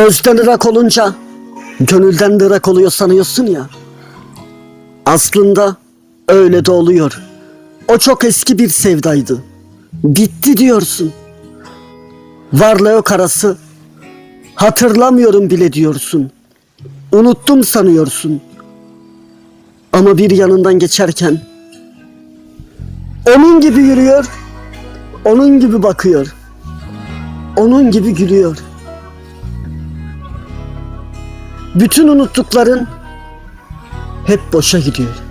Gözden ırak olunca gönülden de ırak oluyor sanıyorsun ya. Aslında öyle de oluyor. O çok eski bir sevdaydı. Bitti diyorsun. Varla yok arası. Hatırlamıyorum bile diyorsun. Unuttum sanıyorsun. Ama bir yanından geçerken onun gibi yürüyor, onun gibi bakıyor, onun gibi gülüyor. Bütün unuttukların hep boşa gidiyor.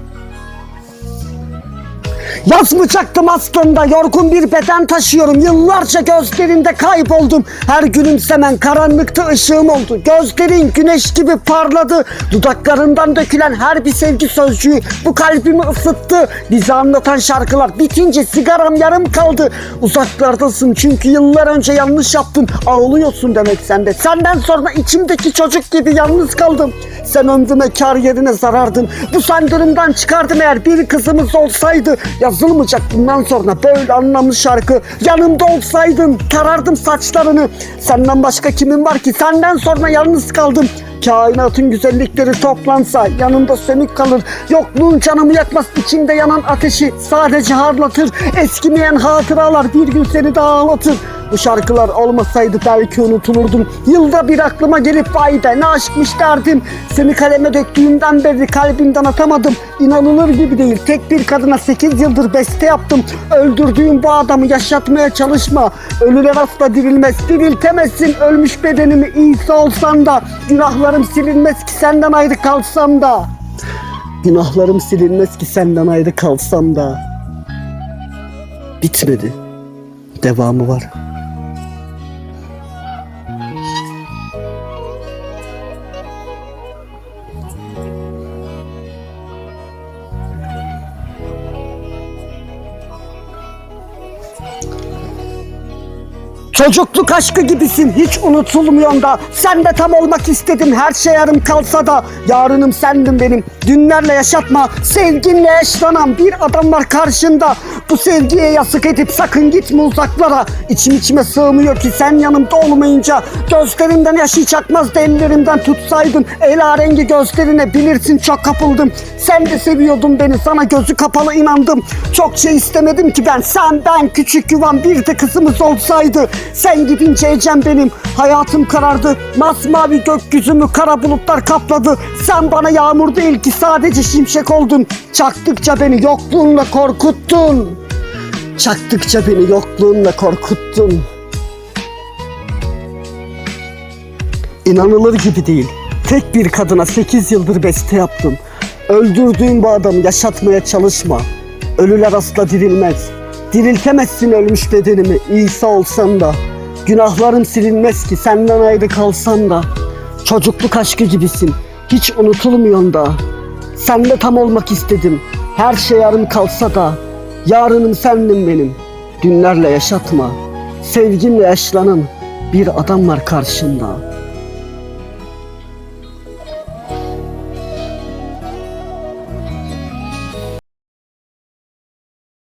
Yazmayacaktım aslında yorgun bir beden taşıyorum. Yıllarca gözlerinde kayboldum. Her gülümsemen karanlıkta ışığım oldu. Gözlerin güneş gibi parladı. Dudaklarından dökülen her bir sevgi sözcüğü Bu kalbimi ısıttı. Bizi anlatan şarkılar bitince sigaram yarım kaldı. Uzaklardasın çünkü yıllar önce yanlış yaptın. Ağlıyorsun demek sende Senden sonra içimdeki çocuk gibi yalnız kaldım. Sen ömrüme kar yerine zarardın. Bu sandırımdan çıkardım eğer bir kızımız olsaydı Yazılmayacak bundan sonra. Böyle anlamlı şarkı. Yanımda olsaydın karardım saçlarını. Senden başka kimin var ki? Senden sonra yalnız kaldım. Kainatın güzellikleri toplansa yanımda sönük kalır. Yokluğun canımı yakmaz içimde yanan ateşi sadece harlatır. Eskimeyen hatıralar bir gün seni de ağlatır bu şarkılar olmasaydı belki unutulurdum. Yılda bir aklıma gelip vay be ne aşkmış derdim. Seni kaleme döktüğümden beri kalbimden atamadım. İnanılır gibi değil. Tek bir kadına 8 yıldır beste yaptım. Öldürdüğüm bu adamı yaşatmaya çalışma. Ölüler asla dirilmez. Diriltemezsin ölmüş bedenimi iyisi olsan da. Günahlarım silinmez ki senden ayrı kalsam da. Günahlarım silinmez ki senden ayrı kalsam da. Bitmedi. Devamı var. Çocukluk aşkı gibisin hiç unutulmuyorsun da. Sen de tam olmak istedim her şey yarım kalsa da. Yarınım sendin benim dünlerle yaşatma. Sevginle yaşlanan bir adam var karşında Bu sevgiye yasık edip sakın gitme uzaklara. İçim içime sığmıyor ki sen yanımda olmayınca. Gözlerinden yaşı çakmazdı ellerimden tutsaydın. Ela rengi gözlerine bilirsin çok kapıldım. Sen de seviyordun beni sana gözü kapalı inandım. Çok şey istemedim ki ben sen ben küçük yuvam bir de kızımız olsaydı. Sen gidince Ecem benim hayatım karardı. Masmavi gökyüzümü kara bulutlar kapladı. Sen bana yağmur değil ki sadece şimşek oldun. Çaktıkça beni yokluğunla korkuttun Çaktıkça beni yokluğunla korkuttun İnanılır gibi değil. Tek bir kadına 8 yıldır beste yaptım. Öldürdüğüm bu adamı yaşatmaya çalışma. Ölüler asla dirilmez. Diriltemezsin ölmüş bedenimi İsa olsan da. Günahlarım silinmez ki senden ayrı kalsam da. Çocukluk aşkı gibisin. Hiç unutulmuyorsun da. Senle tam olmak istedim. Her şey yarım kalsa da. Yarınım sendin benim. Günlerle yaşatma. Sevgimle yaşlanan bir adam var karşında.